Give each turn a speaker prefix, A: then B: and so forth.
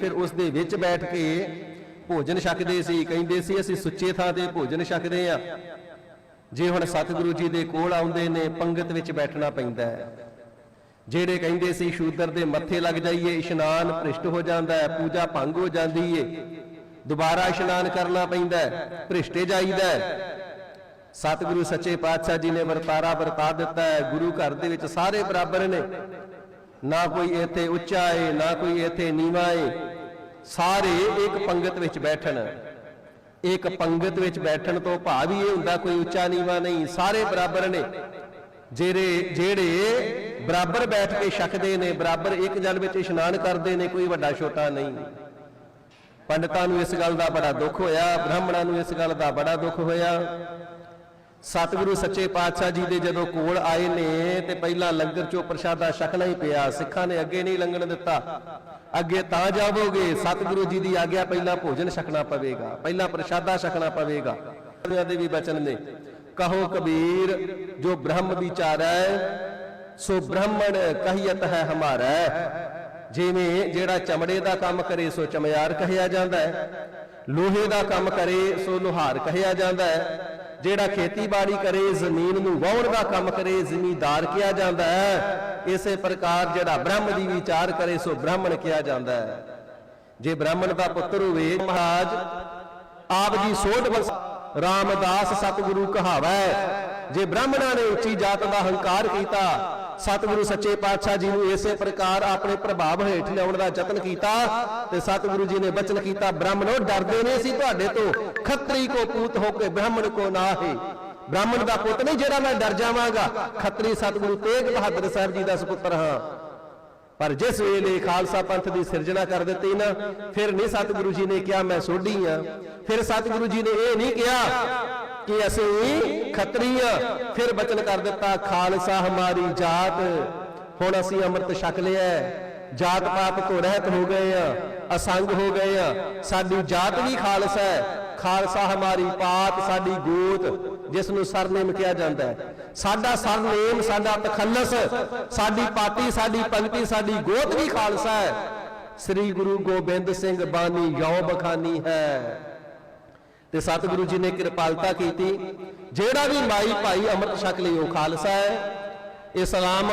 A: ਫਿਰ ਉਸ ਦੇ ਵਿੱਚ ਬੈਠ ਕੇ ਭੋਜਨ ਛਕਦੇ ਸੀ, ਕਹਿੰਦੇ ਸੀ, ਅਸੀਂ ਸੁੱਚੇ ਥਾਂ ਤੇ ਭੋਜਨ ਛਕਦੇ ਆ ਜੇ ਹੁਣ ਸਤਿਗੁਰੂ ਜੀ ਦੇ ਕੋਲ ਆਉਂਦੇ ਨੇ, ਪੰਗਤ ਵਿੱਚ ਬੈਠਣਾ ਪੈਂਦਾ ਹੈ। ਜਿਹੜੇ ਕਹਿੰਦੇ ਸੀ, ਸ਼ੂਦਰ ਦੇ ਮੱਥੇ ਲੱਗ ਜਾਈਏ, ਇਸ਼ਨਾਨ ਭ੍ਰਿਸ਼ਟ ਹੋ ਜਾਂਦਾ ਹੈ, ਪੂਜਾ ਭੰਗ ਹੋ ਜਾਂਦੀ ਏ, ਦੁਬਾਰਾ ਇਸ਼ਨਾਨ ਕਰਨਾ ਪੈਂਦਾ ਹੈ, ਭ੍ਰਿਸ਼ਟੇ ਜਾਈਦਾ ਸਤਿਗੁਰੂ ਸੱਚੇ ਪਾਤਸ਼ਾਹ ਜੀ ਨੇ ਵਰਤਾਰਾ ਵਰਤਾ ਦਿੱਤਾ ਹੈ, ਗੁਰੂ ਘਰ ਦੇ ਵਿੱਚ ਸਾਰੇ ਬਰਾਬਰ ਨੇ। ਨਾ ਕੋਈ ਇੱਥੇ ਉੱਚਾ ਏ, ਨਾ ਕੋਈ ਇੱਥੇ ਨੀਵਾਂ ਏ। ਸਾਰੇ ਇੱਕ ਪੰਗਤ ਵਿੱਚ ਬੈਠਣ। ਇੱਕ ਪੰਗਤ ਵਿੱਚ ਬੈਠਣ ਤੋਂ ਭਾਵ ਹੀ ਇਹ ਹੁੰਦਾ ਕੋਈ ਉੱਚਾ ਨੀਵਾਂ ਨਹੀਂ, ਸਾਰੇ ਬਰਾਬਰ ਨੇ। ਜਿਹੜੇ ਜਿਹੜੇ ਬਰਾਬਰ ਬੈਠ ਕੇ ਛਕਦੇ ਨੇ, ਬਰਾਬਰ ਇੱਕ ਜਲ ਵਿੱਚ ਇਸ਼ਨਾਨ ਕਰਦੇ ਨੇ, ਕੋਈ ਵੱਡਾ ਛੋਟਾ ਨਹੀਂ। ਪੰਡਤਾਂ ਨੂੰ ਇਸ ਗੱਲ ਦਾ ਬੜਾ ਦੁੱਖ ਹੋਇਆ, ਬ੍ਰਾਹਮਣਾਂ ਨੂੰ ਇਸ ਗੱਲ ਦਾ ਬੜਾ ਦੁੱਖ ਹੋਇਆ। ਸਤਿਗੁਰੂ ਸੱਚੇ ਪਾਤਸ਼ਾਹ ਜੀ ਦੇ ਜਦੋਂ ਕੋਲ ਆਏ ਨੇ ਤੇ ਪਹਿਲਾਂ ਲੰਗਰ ਚੋਂ ਪ੍ਰਸ਼ਾਦਾ ਛਕਣਾ ਹੀ ਪਿਆ, ਸਿੱਖਾਂ ਨੇ ਅੱਗੇ ਨਹੀਂ ਲੰਘਣ ਦਿੱਤਾ। ਅੱਗੇ ਤਾਂ ਜਾਵੋਗੇ, ਸਤਿਗੁਰੂ ਜੀ ਦੀ ਆਗਿਆ ਪਹਿਲਾਂ ਭੋਜਨ ਛਕਣਾ ਪਵੇਗਾ, ਪਹਿਲਾਂ ਪ੍ਰਸ਼ਾਦਾ ਛਕਣਾ ਪਵੇਗਾ। ਦੇ ਵੀ ਬਚਨ ਨੇ। ਕਹੋ ਕਬੀਰ, ਜੋ ਬ੍ਰਹਮ ਵਿਚਾਰੈ, ਸੋ ਬ੍ਰਾਹਮਣ ਕਹੀਤ ਹੈ ਹਮਾਰਾ। ਜਿਵੇਂ ਜਿਹੜਾ ਚਮੜੇ ਦਾ ਕੰਮ ਕਰੇ, ਸੋ ਚਮਿਆਰ ਕਹਿਆ ਜਾਂਦਾ ਹੈ। ਲੋਹੇ ਦਾ ਕੰਮ ਕਰੇ, ਸੋ ਲੋਹਾਰ ਕਹਿਆ ਜਾਂਦਾ ਹੈ। ਜਿਹੜਾ ਖੇਤੀਬਾੜੀ ਕਰੇ, ਜ਼ਮੀਨ ਨੂੰ ਵਾਹੁਣ ਦਾ ਕੰਮ ਕਰੇ, ਜ਼ਿਮੀਦਾਰ ਕਿਹਾ ਜਾਂਦਾ ਹੈ। ਇਸੇ ਪ੍ਰਕਾਰ ਜਿਹੜਾ ਬ੍ਰਹਮ ਦੀ ਵਿਚਾਰ ਕਰੇ, ਸੋ ਬ੍ਰਾਹਮਣ ਕਿਹਾ ਜਾਂਦਾ ਹੈ। ਜੇ ਬ੍ਰਾਹਮਣ ਦਾ ਪੁੱਤਰ ਹੋਵੇ, ਮਹਾਰਾਜ, ਆਪ ਜੀ ਸੋਧ ਵਸ ਰਾਮਦਾਸ ਸਤਿਗੁਰੂ ਕਹਾਵੈ। ਜੇ ਬ੍ਰਾਹਮਣਾਂ ਨੇ ਉੱਚੀ ਜਾਤ ਦਾ ਹੰਕਾਰ ਕੀਤਾ ਸਤਿਗੁਰੂ ਸੱਚੇ ਪਾਤਸ਼ਾਹ ਜੀ ਨੂੰ ਇਸੇ ਪ੍ਰਕਾਰ ਆਪਣੇ ਪ੍ਰਭਾਵ ਹੇਠ ਲਿਆਉਣ ਦਾ ਯਤਨ ਕੀਤਾ ਤੇ ਸਤਿਗੁਰੂ ਜੀ ਨੇ ਬਚਨ ਕੀਤਾ, ਬ੍ਰਾਹਮਣੋ ਡਰਦੇ ਨੇ ਸੀ ਤੁਹਾਡੇ ਤੋਂ, ਖੱਤਰੀ ਕੋ ਪੂਤ ਹੋ ਕੇ ਬ੍ਰਾਹਮਣ ਕੋ ਨਾਹੀ। ਬ੍ਰਾਹਮਣ ਦਾ ਪੁੱਤ ਨਹੀਂ ਜਿਹੜਾ ਮੈਂ ਡਰ ਜਾਵਾਂਗਾ, ਖੱਤਰੀ ਸਤਿਗੁਰੂ ਤੇਗ ਬਹਾਦਰ ਸਾਹਿਬ ਜੀ ਦਾ ਸੁਪੁੱਤਰ ਹਾਂ। ਪਰ ਜਿਸ ਵੇਲੇ ਖਾਲਸਾ ਪੰਥ ਦੀ ਸਿਰਜਣਾ ਕਰ ਦਿੱਤੀ ਨਾ, ਫਿਰ ਨਹੀਂ ਸਤਿਗੁਰੂ ਜੀ ਨੇ ਕਿਹਾ, ਮੈਂ ਸੋਢੀ ਆ। ਫਿਰ ਸਤਿਗੁਰੂ ਜੀ ਨੇ ਇਹ ਨਹੀਂ ਕਿਹਾ ਕਿ ਅਸੀਂ ਖੱਤਰੀ ਆ ਫਿਰ ਬਚਨ ਕਰ ਦਿੱਤਾ, ਖਾਲਸਾ ਹਮਾਰੀ ਜਾਤ। ਹੁਣ ਅਸੀਂ ਅੰਮ੍ਰਿਤ ਛਕ ਲਿਆ ਜਾਤ ਪਾਤ ਤੋਂ ਰਹਿਤ ਹੋ ਗਏ ਆ ਅਸੰਗ ਹੋ ਗਏ ਆ ਸਾਡੀ ਜਾਤ ਵੀ ਖਾਲਸਾ ਹੈ। ਖਾਲਸਾ ਹਮਾਰੀ ਪਾਤ, ਸਾਡੀ ਗੋਤ ਜਿਸ ਨੂੰ ਸਰਨੇਮ ਕਿਹਾ ਜਾਂਦਾ ਹੈ। ਸਾਡਾ ਸਰਨੇਮ, ਸਾਡਾ ਤਖੱਲਸ, ਸਾਡੀ ਪਾਤੀ, ਸਾਡੀ ਪੰਕਤੀ, ਸਾਡੀ ਗੋਤ ਵੀ ਖਾਲਸਾ ਹੈ। ਸ੍ਰੀ ਗੁਰੂ ਗੋਬਿੰਦ ਸਿੰਘ ਬਾਣੀ ਯੋ ਬਖਾਨੀ ਹੈ। ਤੇ ਸਤਿਗੁਰੂ ਜੀ ਨੇ ਕਿਰਪਾਲਤਾ ਕੀਤੀ। ਜਿਹੜਾ ਵੀ ਮਾਈ ਭਾਈ ਅੰਮ੍ਰਿਤ ਛਕ ਲਈ ਉਹ ਖਾਲਸਾ ਹੈ। ਇਸਲਾਮ